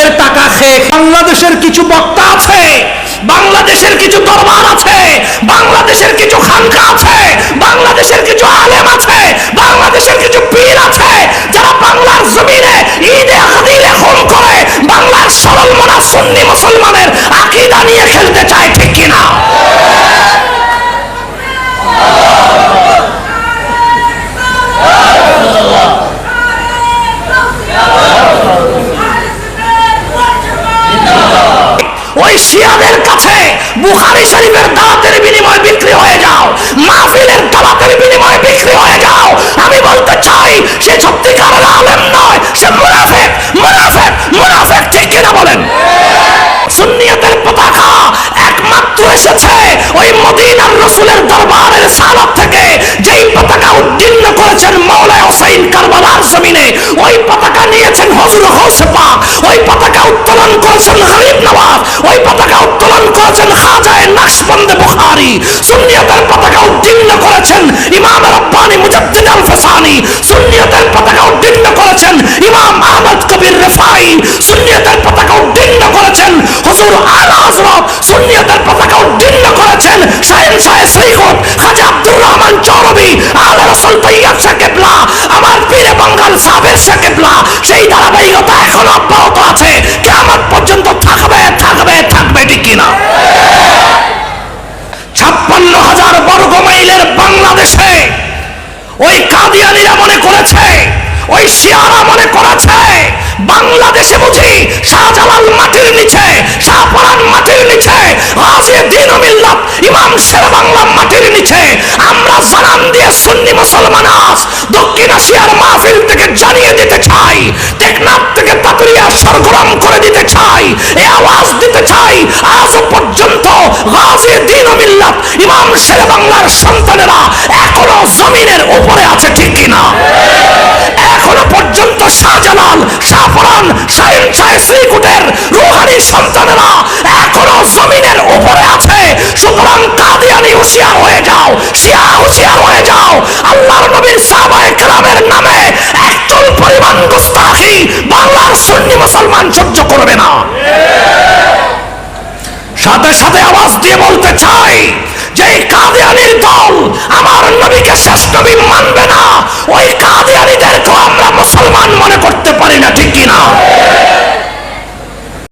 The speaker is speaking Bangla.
সুদের টাকা খেয়ে বাংলাদেশের কিছু বক্তা আছে, বাংলাদেশের কিছু দরবার আছে, বাংলাদেশের কিছু খানকা আছে, বাংলাদেশের কিছু আলেম আছে ওই শিয়াদের কাছে বুখারি শরীফের দাওয়াতের বিনিময়ে বুখারী সুন্নিয়তের পতাকা উদ্দীর্ণ করেছেন ইমাম রব্বানি মুজাদ্দিদ আল ফাসানি সুন্নিয়তের পতাকা উদ্দীর্ণ করেছেন ইমাম আহমদ কবির রেফাই। সুন্নিয়তের পতাকা উদ্দীর্ণ করেছেন হুজুর আলা হযরত সুন্নিয়তের পতাকা উদ্দীর্ণ করেছেন শাহেন শাহে সৈকত খাজা আব্দুর রহমান চৌরবি আলা রাসূল তৈয়ব শাহ কেবলা, আমার পীরে বাঙ্গাল সাবের শাহ কেবলা। সেই ধারাবাহিকতা এখনও বাংলাদেশে বুঝি শাহজালাল মাটির নিচে শাহপরান মাটির নিচে গাজী দিন মিল্লাত, ইমাম শের বাংলা মাটির নিচে। আমরা জানান দিয়ে সুন্নি মুসলমান আজ দক্ষিণ এশিয়ার মাহফিল থেকে জানিয়ে দিতে চাই, টেকনাফ থেকে তাতুরিয়া সরগরম করে দিতে চাই, এ আওয়াজ দিতে চাই, আজ পর্যন্ত গাজী দিন মিল্লাত, ইমাম শের বাংলার সন্তানেরা এখনও জমিনের উপরে আছে ঠিক শাহ শ্রীকুটের রুহানি সন্তানেরা এখনও জমিনের উপরে আছে। সুতরাং কাদিয়ানি হুঁশিয়ার হয়ে যাও, শিয়া হুঁশিয়ার হয়ে যাও। আল্লাহর নবীর সাহাবায়ে কেরামের নামে একচুল পরিমাণ গুস্তাখি বাংলার সুন্নি মুসলমান সহ্য করবে না। সাথে সাথে আওয়াজ দিয়ে বলতে চাই যে কাদিয়ানির দল আমার নবীকে শেষ নবী মানবে না। ওই